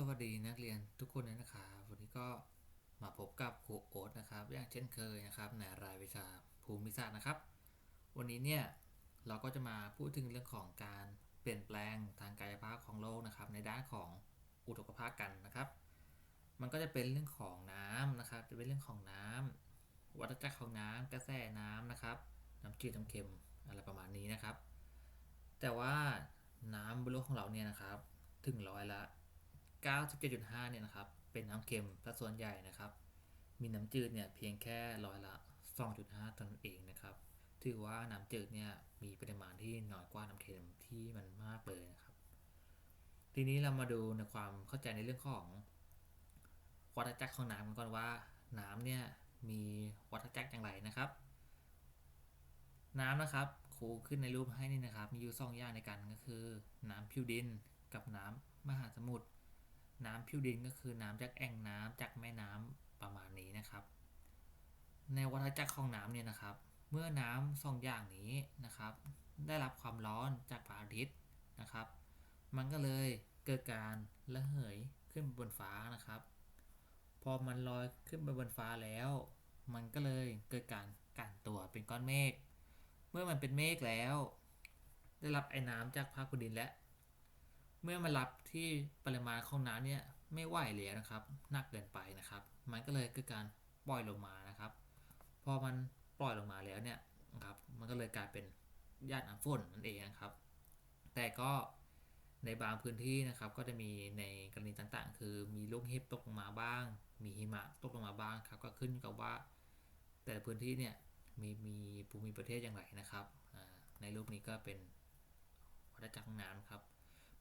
สวัสดีนักเรียนทุกคนเลยนะครับ วันนี้ก็มาพบกับครูโอ๊ตนะครับ อย่างเช่นเคยนะครับในรายวิชาภูมิศาสตร์นะครับ วันนี้เนี่ยเราก็จะมาพูดถึงเรื่องของการเปลี่ยนแปลงทางกายภาพของโลกนะครับ ในด้านของอุทกภาคกันนะครับ มันก็จะเป็นเรื่องของน้ำนะครับ จะเป็นเรื่องของน้ำวัฏจักรของน้ำกระแสน้ำนะครับ น้ำจืดน้ำเค็มอะไรประมาณนี้นะครับ แต่ว่าน้ำบนโลกของเราเนี่ยนะครับ ถึงร้อยละ 97.5 เนี่ยนะครับ เป็นน้ำเค็มสัดส่วนใหญ่นะครับ มีน้ำจืดเนี่ยเพียงแค่ร้อยละ 2.5เท่านั้นเองนะครับ ถือว่าน้ำจืดเนี่ยมีปริมาณที่น้อยกว่าน้ำเค็มที่มันมากเลยนะครับ ทีนี้เรามาดูในความเข้าใจในเรื่องของวัฏจักรของน้ำกันก่อนว่า น้ำเนี่ยมีวัฏจักรอย่างไรนะครับ น้ำนะครับครูขึ้นในรูปให้นี่นะครับ มีอยู่สองอย่างในกันก็คือ น้ำผิวดินกับน้ำมหาสมุทร น้ำผิวดินก็คือน้ำจากแอ่งน้ำจากแม่น้ำประมาณนี้นะครับ ในวัฏจักรของน้ำเนี่ยนะครับ เมื่อน้ำสองอย่างนี้นะครับ ได้รับความร้อนจากพระอาทิตย์นะครับ มันก็เลยเกิดการระเหยขึ้นบนฟ้านะครับ พอมันลอยขึ้นไปบนฟ้าแล้ว มันก็เลยเกิดการกันตัวเป็นก้อนเมฆเมื่อมันเป็นเมฆแล้ว ได้รับไอ้น้ำจากภาคพื้นดินและ เมื่อมารับที่ปริมาณของน้ำเนี่ยไม่ไหวแล้วนะครับหนักเกินไปนะครับ มันก็เลยเกิดการปล่อยลงมานะครับ พอมันปล่อยลงมาแล้วเนี่ยนะครับ มันก็เลยกลายเป็นหยาดน้ำฝนนั่นเองนะครับ แต่ก็ในบางพื้นที่นะครับ ก็จะมีในกรณีต่างๆ คือมีลูกเห็บตกลงมาบ้าง มีหิมะตกลงมาบ้างครับ ก็ขึ้นกับว่า แต่พื้นที่เนี่ยมีมีภูมิประเทศอย่างไรนะครับในรูปนี้ก็เป็นวัฏจักรของน้ำครับ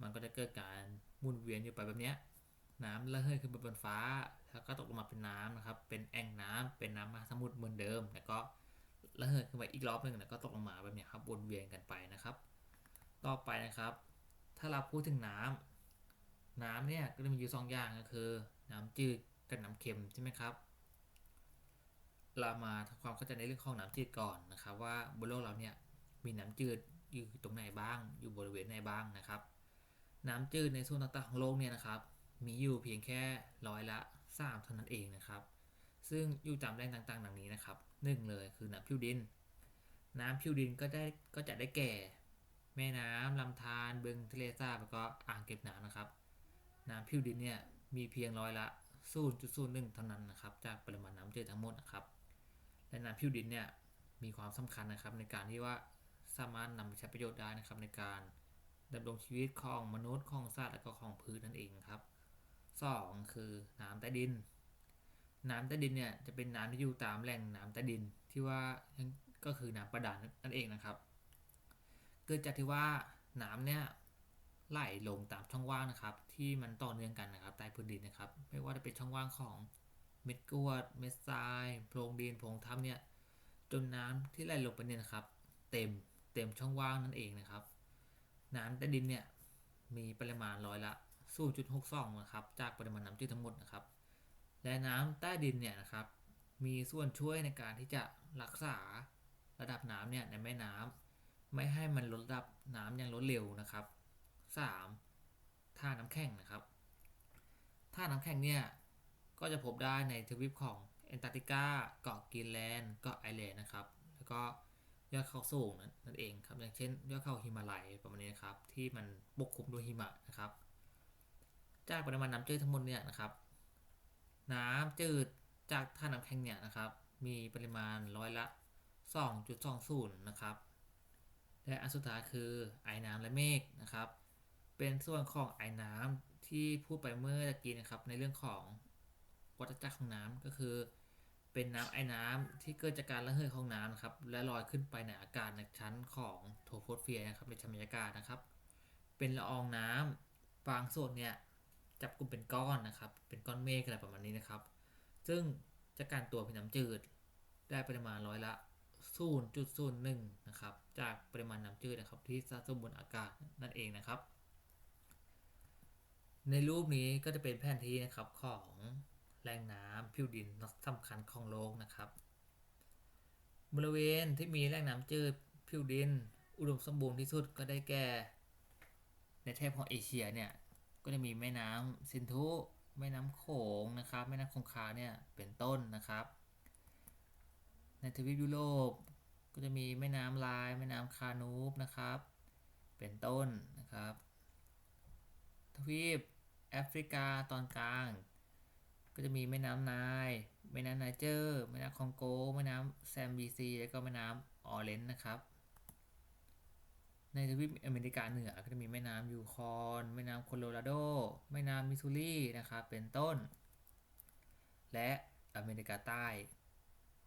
มันก็จะเกิดการมุนเวียนอยู่ไปแบบนี้น้ำระเหยขึ้นไปบนฟ้า แล้วก็ตกลงมาเป็นน้ำนะครับ เป็นแอ่งน้ำเป็นน้ำมหาสมุทรเหมือนเดิม แล้วก็ระเหยขึ้นไปอีกรอบหนึ่งแล้วก็ตกลงมาแบบนี้ครับ วนเวียนกันไปนะครับ ต่อไปนะครับ ถ้าเราพูดถึงน้ำน้ำเนี่ยก็จะมีอยู่สองอย่างก็คือ น้ำจืดกับน้ำเค็มใช่ไหมครับ เรามาทำความเข้าใจในเรื่องของน้ำจืดก่อนนะครับ ว่าบนโลกเราเนี่ยมีน้ำจืดอยู่ตรงไหนบ้าง อยู่บริเวณไหนบ้างนะครับ น้ำจืดในส่วนต่างๆของโลกเนี่ยนะครับ มีอยู่เพียงแค่ร้อยละ3เท่านั้นเองนะครับ ซึ่งอยู่ตามแหล่งต่างๆ ดังนี้นะครับหนึ่งเลยคือน้ำผิวดิน น้ำผิวดินก็ได้ก็จะได้แก่ แม่น้ำลำธารบึงทะเลสาบแล้วก็อ่างเก็บน้ำนะครับ น้ำผิวดินเนี่ยมีเพียงร้อยละ 0.01เท่านั้นนะครับ จากปริมาณน้ำจืดทั้งหมดนะครับและน้ำผิวดินเนี่ยมีความสำคัญนะครับในการที่ว่าสามารถนำไปใช้ประโยชน์ได้นะครับในการ ดำรงชีวิตของมนุษย์ของสัตว์และก็ของพืชนั่นเองครับสองคือน้ำใต้ดิน น้ำใต้ดินเนี่ยจะเป็นน้ำที่อยู่ตามแหล่งน้ำใต้ดินที่ว่าก็คือน้ำประดานนั่นเองนะครับ เกิดจากที่ว่าน้ำเนี่ยไหลลงตามช่องว่างนะครับ ที่มันต่อเนื่องกันนะครับใต้พื้นดินนะครับ ไม่ว่าจะเป็นช่องว่างของเม็ดกรวดเม็ดทรายโพรงดินโพรงถ้ำเนี่ยจนน้ำที่ไหลลงไปเนี่ยนะครับ เต็มเต็มช่องว่างนั่นเองนะครับ น้ำใต้ดินเนี่ยมีปริมาณร้อยละ0.62นะครับจากปริมาณน้ำจืดทั้งหมดนะครับ และน้ำใต้ดินเนี่ยนะครับ มีส่วนช่วยในการที่จะรักษาระดับน้ำเนี่ยในแม่น้ำไม่ให้มันลดระดับน้ำอย่างรวดเร็วนะครับ 3. ท่าน้ำแข็งนะครับท่าน้ำแข็งเนี่ยก็จะพบได้ในทวีปของแอนตาร์กติกาเกาะกรีนแลนด์เกาะไอแลนด์นะครับ แล้วก็ ยอดเขาสูงนั่นเองครับ อย่างเช่น ยอดเขาหิมาลัยประมาณนี้นะครับ ที่มันปกคลุมด้วยหิมะนะครับ จากปริมาณน้ำจืดทั้งหมดเนี่ยนะครับ น้ำจืดจากท่าน้ำแข็งเนี่ยนะครับ มีปริมาณร้อยละ 2.20 นะครับ และอันสุดท้ายคือไอ้น้ำและเมฆนะครับ เป็นส่วนของไอ้น้ำที่พูดไปเมื่อตะกี้นะครับ ในเรื่องของวัฏจักรของน้ำก็คือ เป็นน้ำไอ้น้ำที่เกิดจากการระเหยของน้ำนะครับ และลอยขึ้นไปในอากาศในชั้นของโทโฟสเฟียร์นะครับในชั้นบรรยากาศนะครับ เป็นละอองน้ำบางส่วนเนี่ยจับกลุ่มเป็นก้อนนะครับ เป็นก้อนเมฆอะไรประมาณนี้นะครับ ซึ่งจากการตัวเป็นน้ำจืด ได้ปริมาณร้อยละ 0.01นะครับ จากปริมาณน้ำจืดนะครับ ที่สะสมบนอากาศนั่นเองนะครับ ในรูปนี้ก็จะเป็นแผนที่นะครับของ แหล่งน้ำผิวดินสำคัญของโลกนะครับ บริเวณที่มีแหล่งน้ำจืดผิวดิน อุดมสมบูรณ์ที่สุดก็ได้แก่ ในแถบของเอเชียเนี่ยก็จะมีแม่น้ำซินธุแม่น้ำโขงนะครับแม่น้ำคงคาเนี่ยเป็นต้นนะครับ ในทวีปยุโรปก็จะมีแม่น้ำลายแม่น้ำคานูบนะครับ เป็นต้นนะครับ ทวีปแอฟริกาตอนกลาง ก็จะมีแม่น้ำไนล์แม่น้ำไนเจอร์ แม่น้ำคองโก แม่น้ำแซมบีซี แล้วก็แม่น้ำออเรนจ์นะครับ ในทวีปอเมริกาเหนือก็จะมีแม่น้ำยูคอนแม่น้ำโคโลราโด แม่น้ำมิสซูรีนะครับ เป็นต้น และอเมริกาใต้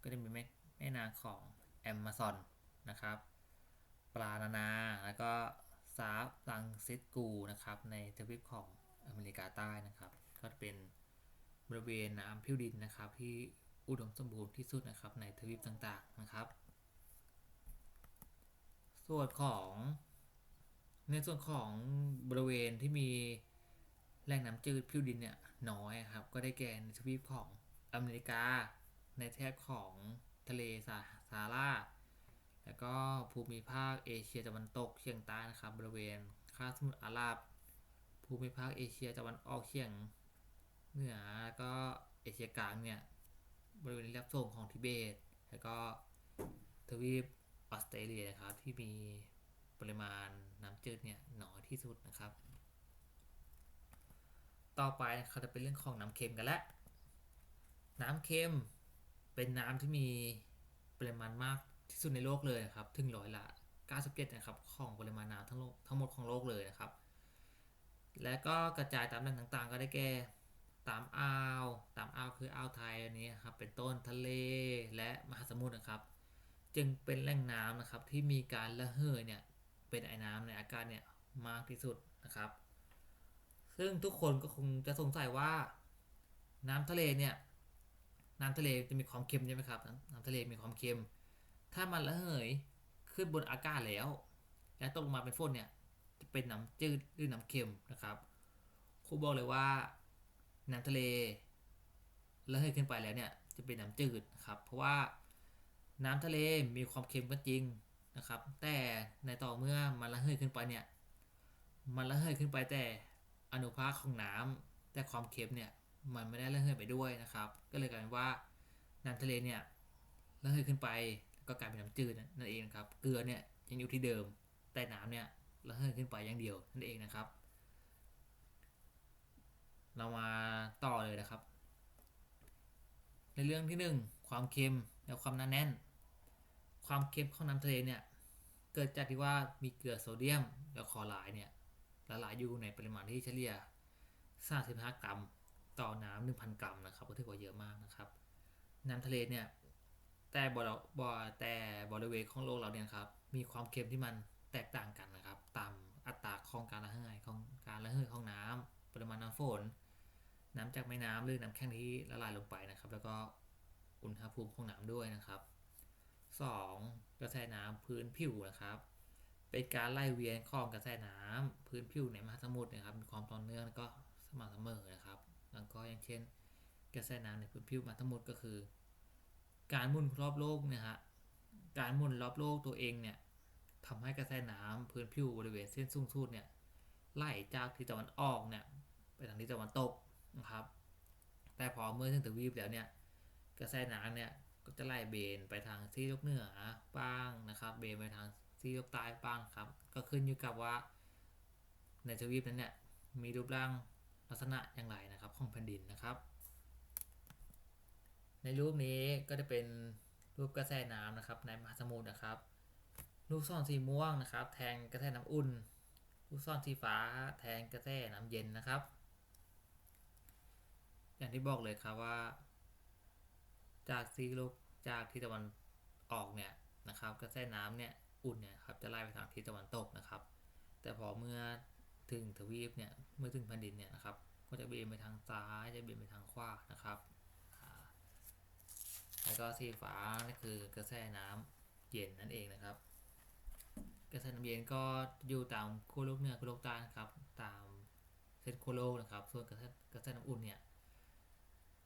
ก็จะมีแม่แม่น้ำของแอมะซอนนะครับ ปลานานา แล้วก็ซาฟลังซิสกูนะครับ ในทวีปของอเมริกาใต้นะครับ ก็เป็น บริเวณน้ำผิวดินนะครับ ที่อุดมสมบูรณ์ที่สุดนะครับในทวีปต่างๆนะครับ ส่วนของในส่วนของบริเวณที่มีแหล่งน้ำจืดผิวดินเนี่ยน้อยครับ ก็ได้แก่ในทวีปของอเมริกา ในแถบของทะเลซาซาราแล้วก็ภูมิภาคเอเชียตะวันตกเฉียงใต้นะครับ บริเวณคาบสมุทรอาหรับ ภูมิภาคเอเชียตะวันออกเฉียงเหนือ เอเชียกลางเนี่ยบริเวณรับส่งของทิเบต แล้วก็ทวีปออสเตรเลียนะครับ ที่มีปริมาณน้ำจืดเนี่ยน้อยที่สุดนะครับ ต่อไปนะครับจะเป็นเรื่องของน้ำเค็มกันแล้วน้ำเค็มเป็นน้ำที่มีปริมาณมากที่สุดในโลกเลยนะครับถึงร้อยละ 97 นะครับ ของปริมาณน้ำทั้งโลกทั้งหมดของโลกเลยนะครับ และก็กระจายตามแหล่งต่างๆ ก็ได้แก่ ตามอ่าว ตามอ่าวคืออ่าวไทยอันนี้ครับ เป็นต้นทะเลและมหาสมุทรนะครับ จึงเป็นแหล่งน้ำนะครับที่มีการระเหยเนี่ยเป็นไอ้น้ำในอากาศเนี่ยมากที่สุดนะครับ ซึ่งทุกคนก็คงจะสงสัยว่า น้ำทะเลเนี่ยน้ำทะเลจะมีความเค็มใช่ไหมครับ น้ำทะเลมีความเค็ม ถ้ามันระเหยขึ้นบนอากาศแล้ว แล้วตกลงมาเป็นฝนเนี่ยจะเป็นน้ำจืดหรือน้ำเค็มนะครับครูบอกเลยว่า น้ำทะเลระเหยขึ้นไปแล้วเนี่ยจะเป็นน้ำจืดครับ เพราะว่าน้ำทะเลมีความเค็มก็จริงนะครับ แต่ในต่อเมื่อมันระเหยขึ้นไปเนี่ย มันระเหยขึ้นไปแต่อนุภาคของน้ำแต่ความเค็มเนี่ยมันไม่ได้ระเหยไปด้วยนะครับ ก็เลยกลายเป็นว่าน้ำทะเลเนี่ยระเหยขึ้นไปก็กลายเป็นน้ำจืดนั่นเองครับ เกลือเนี่ยยังอยู่ที่เดิม แต่น้ำเนี่ยระเหยขึ้นไปอย่างเดียวนั่นเองนะครับ เรามา ต่อเลยนะครับ ในเรื่องที่ 1 ความเค็มและความหนาแน่น ความเค็มของน้ำทะเลเนี่ยเกิดจากที่ว่ามีเกลือโซเดียมและคลอไรด์เนี่ยละลายอยู่ในปริมาณที่เฉลี่ย 35 กรัม ต่อน้ำ1,000 กรัมนะครับก็ถือว่าเยอะมากนะครับ น้ำทะเลเนี่ยแต่บ่อบ่แต่บริเวณของโลกเราเนี่ยครับมีความเค็มที่มันแตกต่างกันนะครับ ตามอัตราของการระเหยของการระเหยของน้ำปริมาณน้ำฝน น้ำจากแม่น้ำหรือน้ำแข็งที่ละลายลงไปนะครับ แล้วก็อุณหภูมิของน้ำด้วยนะครับ 2. กระแสน้ำพื้นผิวนะครับ เป็นการไล่เวียนของกระแสน้ำพื้นผิวในมหาสมุทรนะครับมีความต่อเนื่องแล้วก็สม่ำเสมอนะครับ แล้วก็อย่างเช่น กระแสน้ำในพื้นผิวมหาสมุทรก็คือ การหมุนรอบโลกนี่ยฮะการหมุนรอบโลกตัวเองเนี่ยทำให้กระแสน้ำพื้นผิวบริเวณเส้นสูงสุดเนี่ยไหลจากทิศตะวันออกเนี่ยไปทางทิศตะวันตก นะครับ แต่พอเมื่อถึงทวีปแล้วเนี่ยกระแสน้ำเนี่ยก็จะไหลเบนไปทางที่ยกเหนือบ้างนะครับ เบนไปทางที่ยกใต้บ้างครับ ก็ขึ้นอยู่กับว่า ในทวีปนั้นเนี่ยมีรูปร่างลักษณะอย่างไรนะครับของแผ่นดินนะครับ ในรูปนี้ก็จะเป็นรูปกระแสน้ำนะครับ ในมหาสมุทรนะครับลูกศรสีม่วงนะครับ แทนกระแสน้ำอุ่นลูกศรสีฟ้า แทนกระแสน้ำเย็นนะครับ อย่างที่บอกเลยครับว่า จากซีโลกจากทิศตะวันออกเนี่ยนะครับกระแสน้ำเนี่ยอุ่นเนี่ยครับจะไล่ไปทางทิศตะวันตกนะครับ แต่พอเมื่อถึงทวีปเนี่ยเมื่อถึงแผ่นดินเนี่ยนะครับ ก็จะเบนไปทางซ้ายจะเบนไปทางขวานะครับแล้วก็สีฟ้านี่คือกระแสน้ำเย็นนั่นเองนะครับ กระแสน้ำเย็นก็อยู่ตามขั้วโลกเหนือขั้วโลกใต้นะครับ ตามเส้นขั้วโลกนะครับ ส่วนกระแสกระแสน้ำอุ่นเนี่ย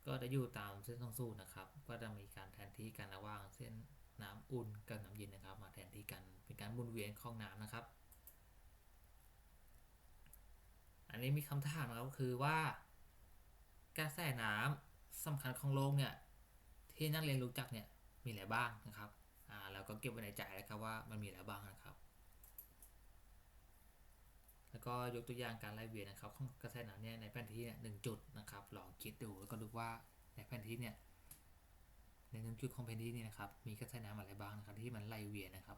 ก็จะอยู่ตามเส้นทางสูตรนะครับ ก็จะมีการแทนที่กันระหว่างเส้นน้ำอุ่นกับน้ำเย็นนะครับ มาแทนที่กันเป็นการหมุนเวียนของน้ำนะครับ อันนี้มีคำถามนะครับก็คือว่ากระแสน้ำสำคัญของโลกเนี่ยที่นักเรียนรู้จักเนี่ยมีอะไรบ้างนะครับอ่าเราก็เก็บไว้ในใจนะครับว่ามันมีอะไรบ้างนะครับ แล้วก็ยกตัวอย่างการไล่เวียนนะครับของกระแสน้ำเนี่ยในแผนที่เนี่ยหนึ่งจุดนะครับลองคิดดูแล้วก็ดูว่าในแผนที่เนี่ยในหนึ่งจุดของแผนที่นี่นะครับมีกระแสน้ำอะไรบ้างนะครับที่มันไล่เวียนนะครับ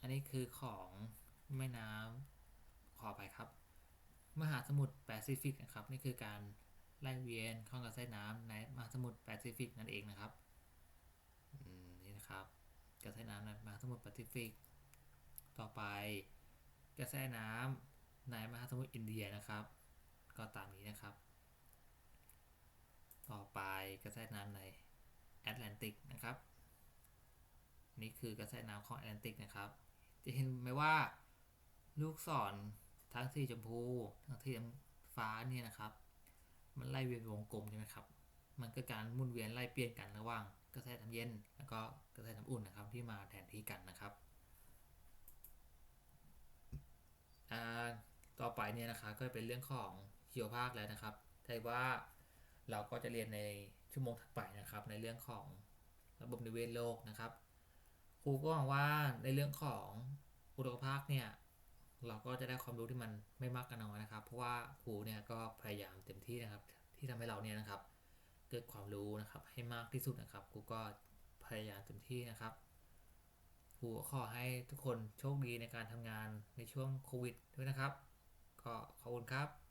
อันนี้คือของแม่น้ำขอไปครับ มหาสมุทรแปซิฟิกนะครับนี่คือการไล่เวียนของกระแสน้ำในมหาสมุทรแปซิฟิกนั่นเองนะครับนี่นะครับกระแสน้ำในมหาสมุทรแปซิฟิก กระแสน้ำในมหาสมุทรอินเดียนะครับ ก็ตามนี้นะครับ ต่อไปกระแสน้ำในแอตแลนติกนะครับ นี่คือกระแสน้ำของแอตแลนติกนะครับ จะเห็นไหมว่าลูกศรทั้งสีชมพูทั้งสีฟ้าเนี่ยนะครับ มันไล่เวียนวงกลมใช่ไหมครับ มันก็การมุนเวียนไล่เปลี่ยนกันระหว่างกระแสน้ำเย็น แล้วก็กระแสน้ำอุ่นนะครับที่มาแทนที่กันนะครับอ่า ต่อไปเนี่ยนะครับก็เป็นเรื่องของชีวภาคแล้วนะครับแต่ว่าเราก็จะเรียนในชั่วโมงถัดไปนะครับ ในเรื่องของระบบนิเวศโลกนะครับ ครูก็หวังว่าในเรื่องของอุดมภาคเนี่ยเราก็จะได้ความรู้ที่มันไม่มากกันน้อยนะครับ เพราะว่าครูเนี่ยก็พยายามเต็มที่นะครับ ที่ทำให้เราเนี่ยนะครับ เกิดความรู้นะครับให้มากที่สุดนะครับครูก็พยายามเต็มที่นะครับ ก็ขอให้ทุกคนโชคดีในการทำงานในช่วงโควิดด้วยนะครับ ก็ขอบคุณครับ